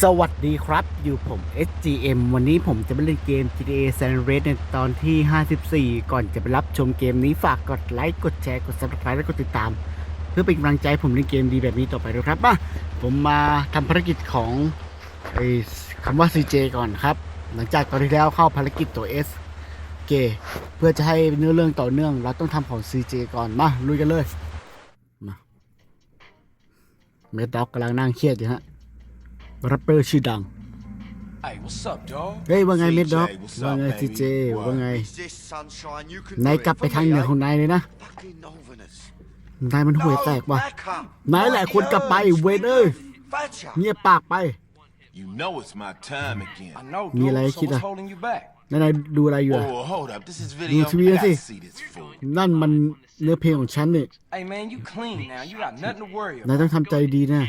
สวัสดีครับ อยู่ผม SGM วันนี้ผมจะไปเล่นเกม GTA San Andreas ในตอนที่ 54 ก่อนจะไปรับชมเกมนี้ฝากกดไลค์ กดแชร์ กด Subscribe และกดติดตาม เพื่อเป็นกำลังใจผมเล่นเกมดีแบบนี้ต่อไปด้วยครับมาผมมาทำภารกิจของไอ้คำว่า CJ ก่อนครับ หลังจากตอนที่แล้วเข้าภารกิจตัว S เกเพื่อจะให้เนื้อเรื่องต่อเนื่อง เราต้องทำของ CJ ก่อนมาลุยกันเลยมาเมดด็อกกำลังนั่งเครียดอยู่ฮะ แรปเปอร์ชื่อดัง Hey, what's up, dog? เฮ้ยว่าไงเมดด็อก what's ว่า up, ไง baby? ซีเจว่าไง Is this sunshine? You can นาย do it กลับไป for ทาง me, เหนือ eh? ของนายเลยนะ Fucking Northerners. นายมันห่วยแตกว่ะ No, back up. นายแหละควรกลับไปเวนเอ้ย Thatcher. เงียบปากไป You know it's my time again. I know, Như dude. là So khi what's nào? holding you back? แล้วนายดูอะไรอยู่อะ Oh, hold up. This is video. TV I là gotta gì? see this fool. นั่นมันเนื้อเพลงของฉันนี่ Hey, man, you clean now. You got nothing to worry นาย about. ต้องทำใจดีนะ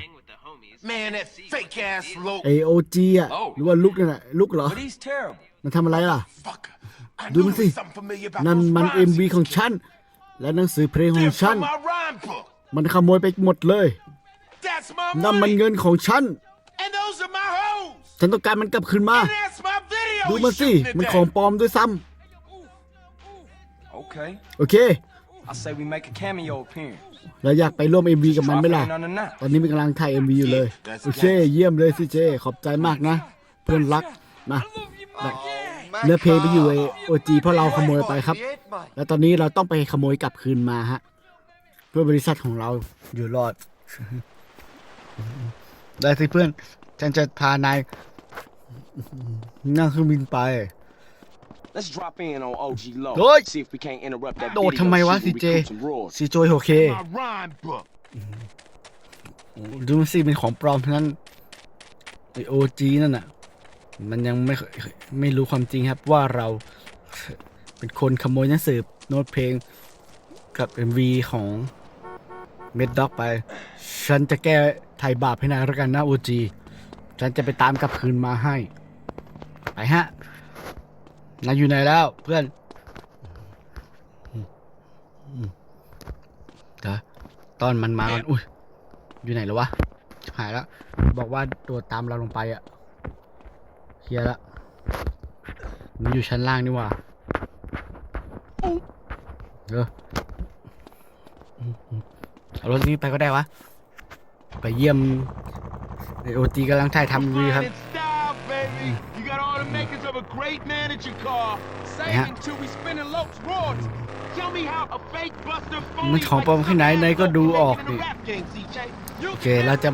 Man, that fake ass low ไอโอจีอะหรือว่าลุกนั่นแหละลุกเหรอ But he's terrible. มันทำอะไรล่ะ fucker. I Đưa knew nó there was đi. something familiar about นั่น those มัน rhymes MV he ของ was ฉัน และหนังสือเพลงข using. อง They're ฉัน from my rhyme book. มันขโมยไปหมดเลย That's my นั่นมัน money. เงินของฉัน And those are my hoes. ฉันต้องการมันกลับคืนมา And that's my video. ดู we มันสิ shooting มัน today. ของปลอมด้วยซ้ Okay. ำโอเค I say we make a cameo appearance. เราอยากไปร่วม MV กับมันไหมล่ะ Dropping in on the night. ตอนนี้มันกำลังถ่าย MV อยู่เลย โอเค เยี่ยมเลยซีเจ ขอบใจมากนะ เพื่อนรักมา Mac เนื้อเพลงไปอยู่ up. ไอโอจีเพราะเราขโมยไปครับ Head, mate. แล้วตอนนี้เราต้องไปขโมยกลับคืนมาฮะ เพื่อบริษัทของเราอยู่รอด ได้สิเพื่อน ฉันจะพานายนั่งเครื่องบินไป Let's drop in on OG Low. Ôi! See if we can't interrupt that โดด video ทำไมวะ shoot ซี and เจ recruit some roars. ซีโจยโอเค My rhyme book. ดูมันสิเป็นของปลอมทั้งนั้นไอโอจีนั่นน่ะ มันยังไม่เคยไม่รู้ความจริงครับว่าเราเป็นคนขโมยหนังสือโน้ตเพลงกับ MV ของเมดด็อกไป ฉันจะแก้ไถ่บาปให้นายแล้วกันนะโอจีฉันจะไปตามกลับคืนมาให้ ไปฮะ นายอยู่ไหนแล้ว เพื่อนเดี๋ยวตอนมันมาก่อนอุ้ย อยู่ไหนแล้ววะชิบหายแล้ว บอกว่าโดดตามเราลงไปอะเคลียร์ละมันอยู่ชั้นล่างนี่หว่าเออเอารถนี้ไปก็ได้วะ ไปเยี่ยมโอจีกำลังถ่ายทำวีครับ great man at your car. Say Yeah. it until we spinning Loke's royalties. Tell me how a fake buster มัน phony ของปลอมข้างในนายก็ดูออกดิดิโอเคเราจะ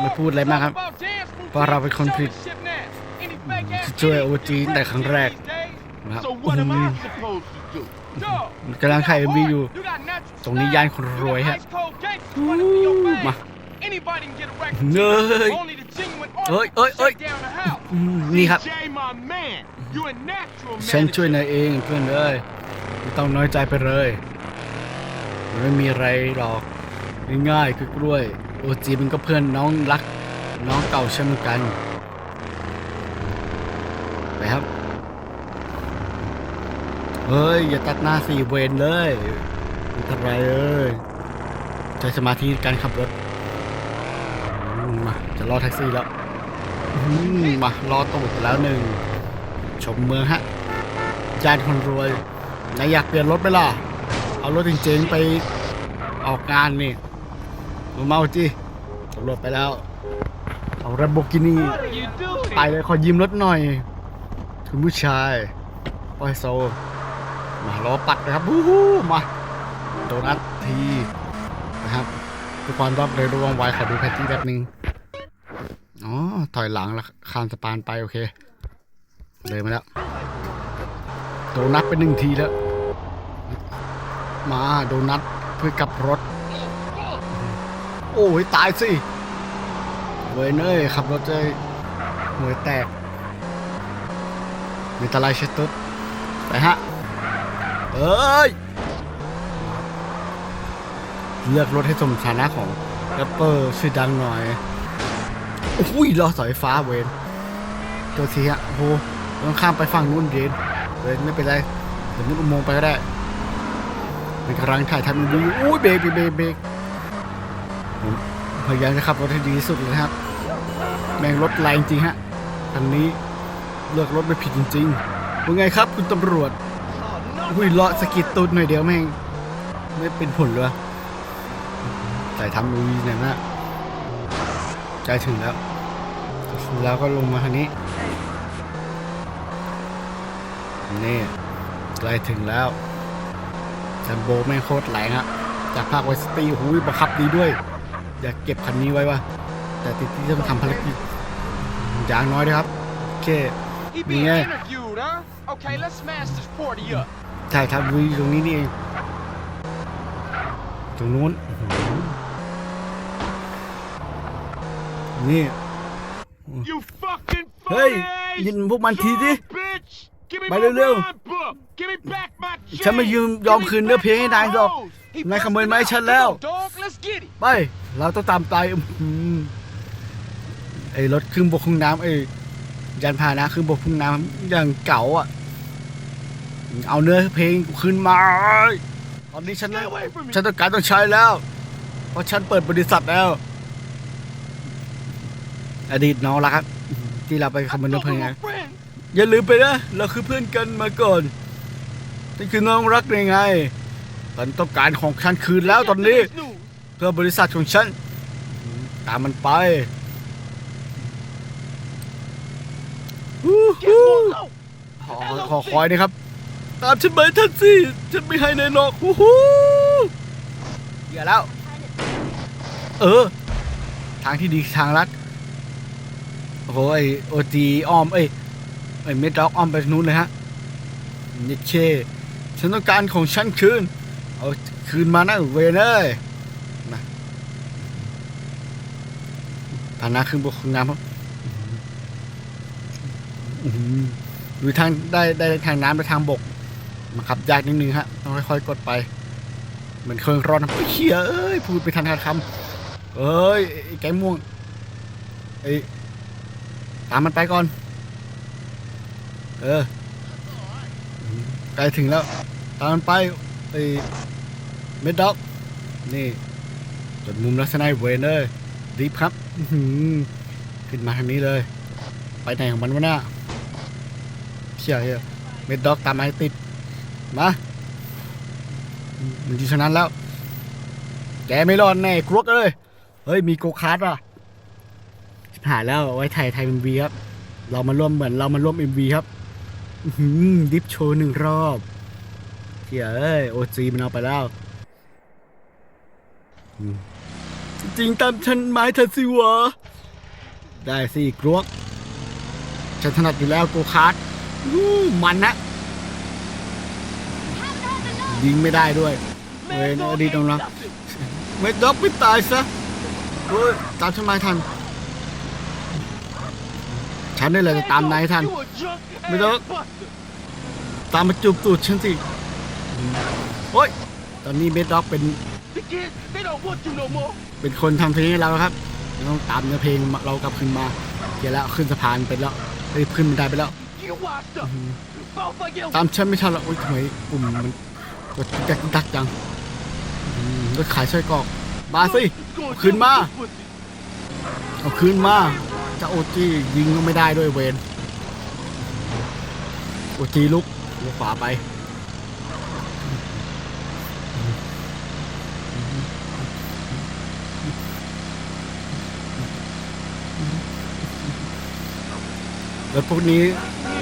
ไม่พูดอะไรมากครับเพราะเราเป็นคนผิดที่ช่วย OG แต่ครั้งแรกนะครับ So โอ้ what โห am I supposed to do? มันกำลังถ่าย MV อยู่ ตรงนี้ย่านคนรวยฮะมาเนย เอ้ยเอ้ยเอ้ยนี่ครับ ฉันช่วยนายเองเพื่อนเอ้ยไม่ต้องน้อยใจไปเลยมันไม่มีอะไรหรอก ง่ายๆคือกล้วย โอจีมันก็เพื่อนน้องรัก น้องเก่าเช่นกัน ไปครับ เฮ้ย อย่าตัดหน้าสี่เวนเลยมันทำไรเอ้ยใช้สมาธิการขับรถ รอแท็กซี่แล้วมารอตูดแล้วหนึ่ง ชมเมืองฮะยานคนรวยนายอยากเปลี่ยนรถไหมล่ะ เอารถจริงๆไปออกงานนี่มาเมาจีตำรวจไปแล้ว เอาแรมโบกินี่ไปเลยขอยืมรถหน่อย คุณผู้ชายปอยโซ มารอปัดนะครับบู๊ฮู้มาโดนัททีนะครับทุกความรอบเลยระวังไว้ขอดูแพทตี้แบบนึง อ๋อ ถอยหลังแล้วคานสะพานไปโอเค เลยมาแล้ว โดนัทเป็นหนึ่งทีแล้ว มาโดนัทเพื่อกับรถ โอ้ย ตายสิ เวยเนยขับรถเลยหัวยแตกมีตะไลเชตตุดไปฮะ เอ้ย เลือกรถให้สมฐานะของแรปเปอร์ชื่อดังหน่อย อ้ยรอสายฟ้าเวนตัวทีฮะโอ้โหต้องข้ามไปฝั่งนู้นเดนเวนไม่เป็นไรเดี๋ยวมุดอุโมงค์ไปก็ได้เป็นกำลังถ่ายทำดีอุ้ยเบรกเบรกเบรกพยายามจะขับรถให้ดีที่สุดเลยนะครับ แม่งรถแรงจริงฮะคันนี้เลือกรถไม่ผิดจริงๆว่าไงครับคุณตำรวจหุยเลาะสกิดตูดหน่อยเดียวแม่งไม่เป็นผลเลยใส่ทำลุยเนี่ยนะใกล้ถึงแล้ว แล้วก็ลงมาทางนี้ นี่ใกล้ถึงแล้วแซมโบแม่งโคตรแรงอะจากภาคไวสตีหูยบังคับดีด้วย อยากเก็บคันนี้ไว้ว่ะแต่ติดที่ต้องทำภารกิจอย่างน้อยนะครับโอเค He being Yeah. interviewed, huh? Okay, let's smash this party up. ใช่ครับดูตรงนี้นี่เองตรงนู้นอื้อหือนี่ You fucking เฮ้ย phony! ยินพวกมันทีดิ Bitch! Give me ไป my เร็ว rhyme book! Give me back my ๆฉันไม่ยืมยอมคืนเนื้อเพลงให้นายหรอก He นายขโมย busted ไมาให้ out. ฉันแล้ว Come on, Dog, let's get it. ไป เราต้องตามไปอื้อหือไอ้รถครึ่งบกครึ่งน้ำไอ้ยานพาหนะครึ่งบกครึ่งน้ำอย่างเก่าอะ เอาเนื้อเพลงคืนมา ตอนนี้ฉัน Stay away from me. ฉันต้องการต้องใช้แล้ว เพราะฉันเปิดบริษัทแล้ว อดีตน้องรักครับที่เราไปขโมยเนื้อเพลง Those ไง were my friends. อย่าลืมไปนะเราคือเพื่อนกันมาก่อนนี่คือน้องรักยังไงฉันต้องการของฉันคืนแล้วตอนนี้ Yesterday's news. เพื่อบริษัทของฉัน ตามมันไปฮู้ Get ฮู้ more low. ขอขอคอยนะครับ ตามฉันไปทันสิฉันไม่ให้แน่นอนฮู้ฮู้อย่าแล้ว เออ ทางที่ดีทางลัด โอ้โหไอโอจีอ้อม เอ้ยไอเมดด็อกอ้อมไปนู้นเลยฮะนิเคฉันต้องการของฉันคืน เอาคืนมานะเวนเอ้ยมาฐานะขึ้นบกขึ้นน้ำครับอื้อหือดูทางได้ได้ทางน้ำและทางบกมาขับยากนิดนึงฮะต้องค่อยๆกดไป เหมือนเครื่องร้อนนะเฮียเอ้ยพูดไปทันขาดคำเอ้ยไอ้แกงม่วงไอ้ ตามมันไปก่อน เออใกล้ถึงแล้ว ตามมันไปไอ้เม็ดด็อก นี่จดมุมลักษณะเวนเลยรีครับขึ้นมาทางนี้เลย ไปไหนของมันวะเนี่ยเชี่ยเฮียเมดด็อกตามมาให้ติด มามันอยู่ฉะนั้นแล้ว แกไม่รอดแน่ครกเอ้ยเฮ้ย มีโกคาร์ดว่ะ หายแล้วไว้ไทยไทยเป็นวีครับ เรามาร่วมเหมือนเรามาร่วม MV ครับดิฟโชว์หนึ่งรอบเฮ้ยโอจีมันเอาไปแล้วจริงตามฉันไม้เธอสิวะ ได้สิกรวกฉันถนัดอยู่แล้วโกคาร์ดมันนะ ยิงไม่ได้ด้วยเว้ยอดีต ain't น้องรัก nothing. ไม่ด็อกไม่ตายซะเฮ้ยตามฉันมาให้ทัน ฉันนี่แหละจะตามนายให้ทัน You a junk Mày ass đó. buster. ตามมาจูบตูดฉันสิโอ้ยตอนนี้เบดด็อกเป็น The kids, they don't want you no more. เป็นคนทำเพลงให้เราแล้วครับเราต้องตามเนื้อเพลงเรากลับขึ้นมาเดี๋ยวแล้วขึ้นสะพานไปแล้วเฮ้ยขึ้นบันไดไปแล้ว You washed up. Both of you. ตามฉันไม่ทันหรอกโอ้ยทำไมปุ่มมันกดจักดักจังอืมรถขายไส้กรอกมาสิ Gonna ขึ้นมา jump this pussy. เอาคืนมา จะโอจียิงก็ไม่ได้ด้วยเวนโอจีลุกลุกขวาไปรถพวกนี้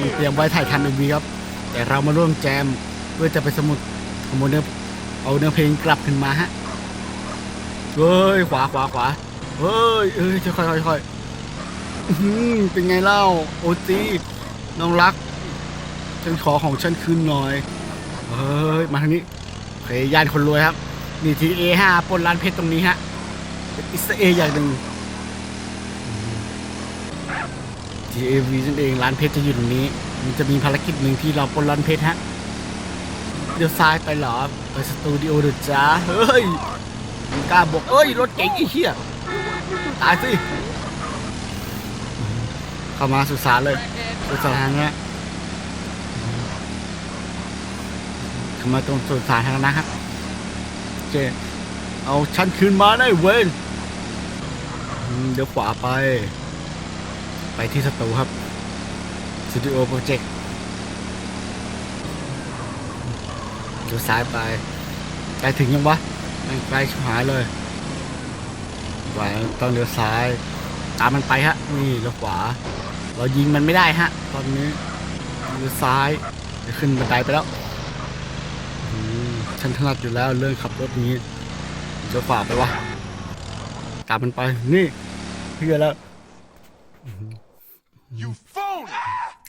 มันเตรียมไว้ถ่ายทันเอ็มวีครับ แต่เรามาร่วมแจมเพื่อจะไปสมุดขโมยเนื้อเอาเนื้อเพลงกลับขึ้นมาฮะ เฮ้ย ขวาขวาขวาเฮ้ยเอ้ยค่อยค่อยค่อย เป็นไงเล่า โอจีน้องรัก ฉันขอของฉันคืนหน่อย เฮ้ย มาทางนี้โอเคย่านคนรวยครับ นี่ทีเอห้าปนร้านเพชรตรงนี้ฮะเป็นอิสราเอลอย่างหนึ่ง GAV นั่นเองร้านเพชรจะอยู่ตรงนี้ มันจะมีภารกิจหนึ่งที่เราปนร้านเพชรฮะเดี๋ยวซ้ายไปเหรอ ไปสตูดิโอเดือจ้าเฮ้ยมึงกล้าบอกเอ้ย รถเก๋งไอ้เหี้ยตายสิ เข้ามาสุสานเลย สุสานเนี้ยเข้ามาตรงสุสานทางนะครับเจเอาฉันคืนมาได้เวนอืมเดี๋ยวขวาไป ไปที่สตูครับสตูดิโอโปรเจกต์ดี๋ยวซ้ายไปใกล้ถึงยังวะแม่งใกลชิบหายเลยไหวต้องเลี้ยวซ้าย ตามมันไปฮะ นี่เลี้ยวขวา เรายิงมันไม่ได้ฮะ ตอนนี้เลี้ยวซ้ายเดี๋ยวขึ้นบันไดไปแล้วอืมฉันถนัดอยู่แล้วเรื่องขับรถนี้เลี้ยวขวาไปวะตามมันไป นี่เพื่อแล้ว You phony!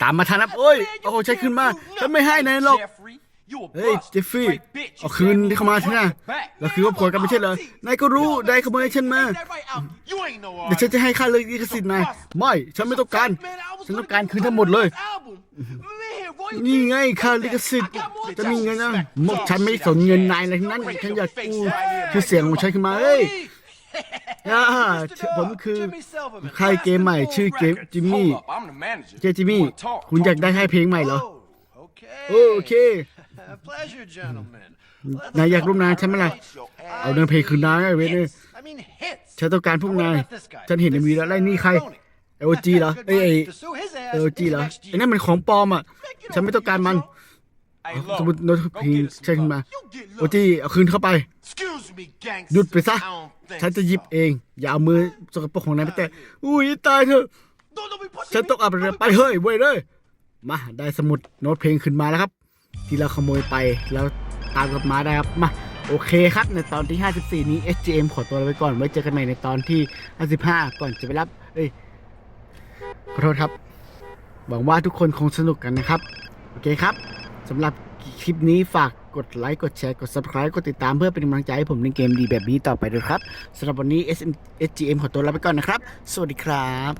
ตามมาทันครับโอ้ย โอ้โหใช้ขึ้นมาฉันไม่ให้นายหรอก Jeffrey, you a เฮ้ย bust. เจฟฟี่ Straight bitch. เอาคืนที่เข้ามาที่น่ะ Back. แล้วคือว่าผลกันไม่ใช่เหรอนายก็รู้นายขโมยฉันมา That right out. You ain't no เดี๋ยวฉัน artist. จะให้ค่าเลยลิขสิทธิ์นายไม่ฉันไม่ต้องการ Man, I was ฉันต้อง looking การ for คืนทั้งหมดเลย this album. Man, royalties, นี่ไง fuck ค่า that. ลิขสิทธิ์ I got more จะมีเงินนะ respect. หมกฉันไม่สนเงินนายอะไรทั้งนั้นฉันอยากกู้ชื่อเสียงของฉันขึ้นมาเอ้ยอ่าผมคือ Jimmy Silverman. ค่ายเกมใหม่ชื่อเกมจิมมี่ Hold up, I'm the manager. เจจิมมี่ You wanna talk? คุณอยากได้ให้เพลงใหม่เหรอ Oh, okay. โอเค Pleasure, gentlemen. นายอยากร่วมงานฉันไหมล่ะ เอาเนื้อเพลงคืนนายไอ้เว้ยเนี่ย I mean, hits. ฉันต้องการพวกนาย ฉันเห็นในวีแล้วไล่นี่ใครเอโอจีเหรอเอ้ยเอโอจีเหรอไอ้นั่นมันของปลอมอะ ฉันไม่ต้องการมัน Hey, สมม look, ติโน้ต go เพลง get us ใช่ some ขึ้นมา love. โอจีเอาคืนเข้าไป Excuse me, gangster. หยุดไปซะ I don't think ฉันจะหยิบ so. เอง อย่าเอามือสกปรกของนายไปแตะอุ้ยตายเถอะ Don't, don't be pushing ฉัน me. ต้องเอาไปเรือไปเฮ้ยเว้ยเลย มาได้สมุดโน้ตเพลงขึ้นมาแล้วครับ ที่เราขโมยไปแล้วตามกลับมาได้ครับมาโอเคครับ ในตอนที่ 54 นี้ SGM ขอตัวลาไปก่อน ไว้เจอกันใหม่ในตอนที่ 55 ก่อนจะไปรับ เอ้ย ขอโทษครับ หวังว่าทุกคนคงสนุกกันนะครับ โอเคครับ สำหรับคลิปนี้ฝากกดไลค์ กดแชร์ กด subscribe กดติดตามเพื่อเป็นกำลังใจให้ผมเล่นเกมดีแบบนี้ต่อไปด้วยครับ สำหรับวันนี้ SGM ขอตัวลาไปก่อนนะครับ สวัสดีครับ